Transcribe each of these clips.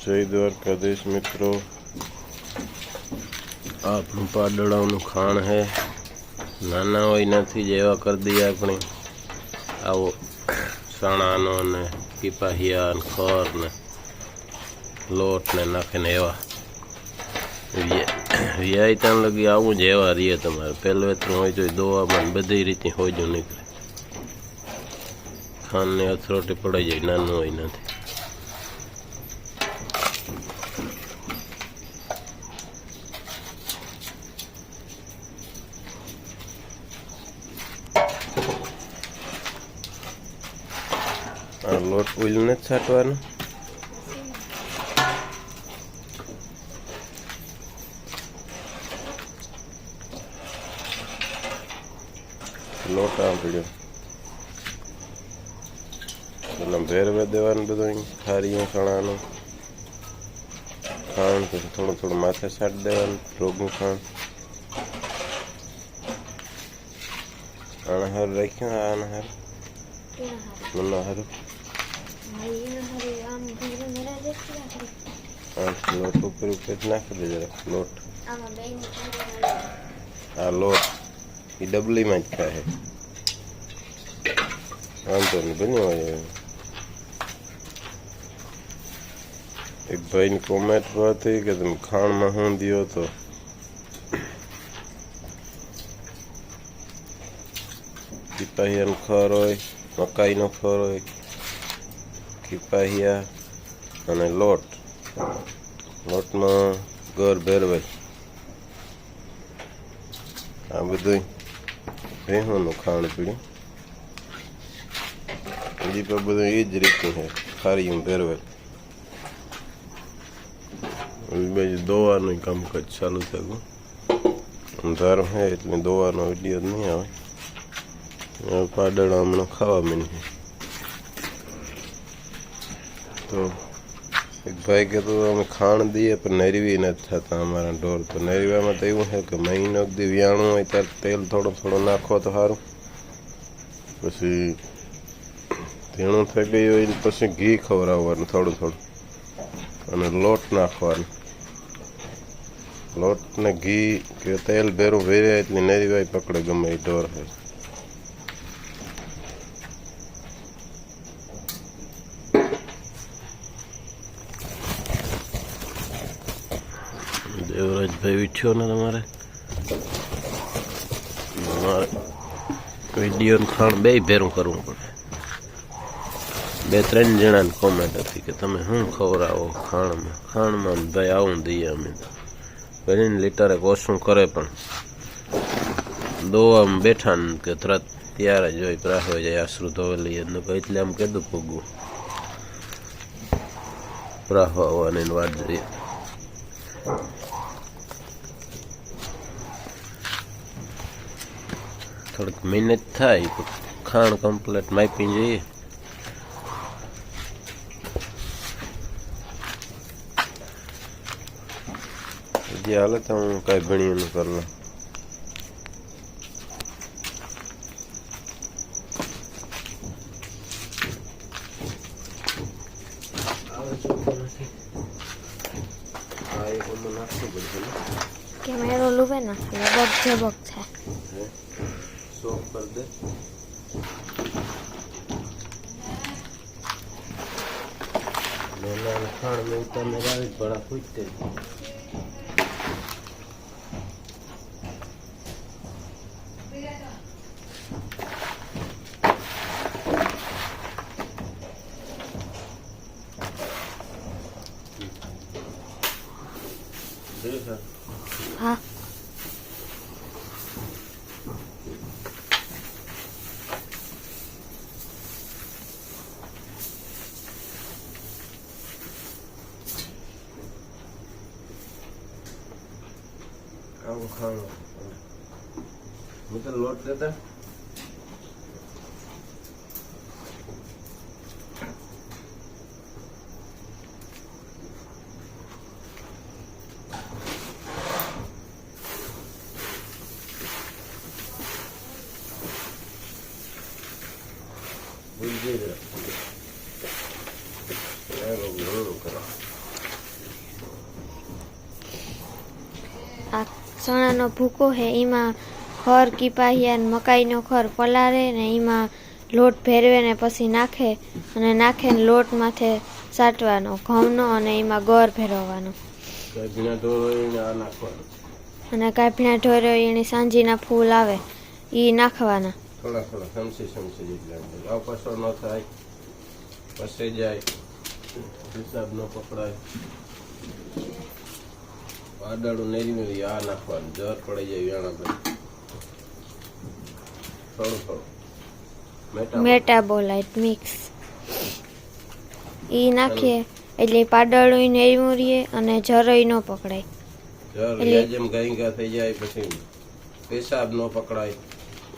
જય દ્વારકાધીશ મિત્રો. આપણું પાડળાઓનું ખાણ હે. નાના હોય નથી જ એવા કરી દઈએ આપણે. આવો ચણાનો ને પીપાહિયા ને ખર ને લોટ ને નાખીને એવા. વ્યાય ત્યાં લગી આવું જ એવા રહીએ તમારે. પહેલું વેતરું હોય તો દોવામાં બધી રીતે હોય જો નીકળે. ખાંડને અથરોટી પડાઈ જાય, નાનું હોય નથી આ લોટ ઓઇલ નથી છાંટવાનો લોટ આંબળ્યો પેલા ભેરવે દેવાનું બધું ખારીયું ચણાનું ખાણ પછી થોડું થોડું માથે છાંટી દેવાનું રોગનું ખાણ આના હારું રાખ્યું આના હારું મના હારું આ લોટ ઉપર ઉપર નાખી દે જરા લોટ. આ લોટ એ ડબલીમાં જ ખાય. વાંધો નહીં હોય. એક ભાઈની કોમેન્ટ હતી કે તમે ખાણમાં હું દિયો તો? કિપાહિયાનું ખર હોય, મકાઈનો ખર હોય. કિપાહિયા અને લોટ. લોટમાં ઘર ભેરવાય આ બધું ભેહુંનું ખાણ પીડ્યું. હજી પણ બધું એ જ રીતનું છે ખારીયું ભેરવાય બીજું દોવાનું કામકાજ ચાલુ થયું અંધારો છે એટલે દોવાનો વીડિયો નહીં આવે. પાડળો હમણાં ખાવા માંડી તો એક ભાઈ કહેતો તો અમે ખાણ દઈએ, પણ નરવી નથી થતા અમારા ઢોર. તો નરવામાં તો એવું છે કે મહિનો દી વ્યાણું હોય ત્યારે તેલ થોડું થોડું નાખો તો સારું. પછી ધીણું થઈ ગયું હોય પછી ઘી ખવડાવવાનું થોડું થોડું અને લોટ નાખવાનું. લોટ ને ઘી કે તેલ ભેરું ભેરે એટલે નરીવાય પકડે ગમે એ ઢોર હોય. દેવરાજભાઈ ઉઠ્યો ને તમારે વીડિયો ખાણ બે ભેરું કરવું પડે બે ત્રણ જણાની કોમેન્ટ હતી કે તમે શું ખવડાવો ખાણમાં ખાણમાં ભાઈ આવું દઈએ અમે કરીને લીટરે ઓછું કરે પણ દોવામાં બેઠા ને કે તરત ત્યારે જ હોય પ્રાહ હોય જાય આશરુ ધોવેલી એટલે એટલે આમ કીધું ભોગવું પ્રાહ આવવાની વાત જોઈએ થોડીક મહેનત થાય ખાણ કમ્પ્લેટ માપી જઈએ. જે હાલે તો હું કાંઈ ભણી એનું કરી લઉં કેમેરો લુબે નાખે બગ છે. બગ છે સોફ કર દે મેલા ખાણ મેં ઉતારને આવી બડા પૂછતે હા ખાણો તો લોટ દેતા At ચણાનો ભૂકો છે એમાં ખર કીપાહિયા મકાઈનો ખર પલાળે ને એમાં લોટ ભેરવે ને પછી નાખે અને નાખે ને લોટ માથે સાટવાનો ઘઉંનો અને એમાં ગોર ભેરવવાનો. અને કાંઈ ભીણા ઢોરો એની સાંજીના ફૂલ આવે એ નાખવાના. થોડા થોડા સમસી સમસી જેટલા પસો ન થાય. પસે જાય. હિસાબ ન પકડાય. વાદળું નેરી મેરી આ નાખવાનું. જર પડી જાય વ્યાણા પર. થોડું થોડું મેટાબોલાઇટ મિક્સ. એ નાખીએ એટલે પાડળું નેરવું રહીએ અને જરોય ન પકડાય. જર એટલે- જેમ ગાંગા થઈ જાય પછી પેશાબ ન પકડાય.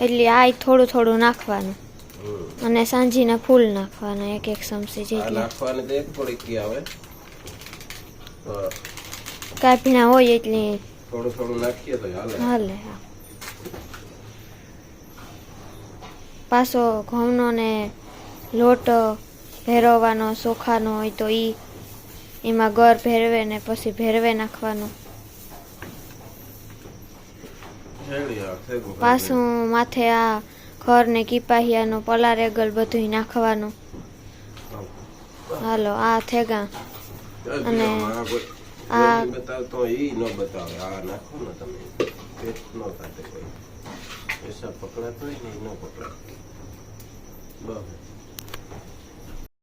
એટલે આ થોડું થોડું નાખવાનું. અને સાંજીના ફૂલ નાખવાના એક એક ચમચી જેટલા. નાખવાની તો એક થોડીક આવે. કાપીના હોય એટલે થોડું થોડું નાખીએ તો હાલે. હાલે હા. પાછો ઘઉંનો ને લોટ ભેરવવાનો ચોખાનો હોય તો ઈ એમાં ગર ભેરવે ને પછી ભેરવે નાખવાનો. પાછું માથે આ ઘર ને કીપાહિયાનો પલારેગલ બધું નાખવાનું. હાલો. આ થેગા. અને આ- બતાવતો એ ન બતાવે. આ નાખો ને તમે. પેટ ન થાય કોઈ. પૈસા પકડાતો હોય ને એ ન પકડાતો બસ.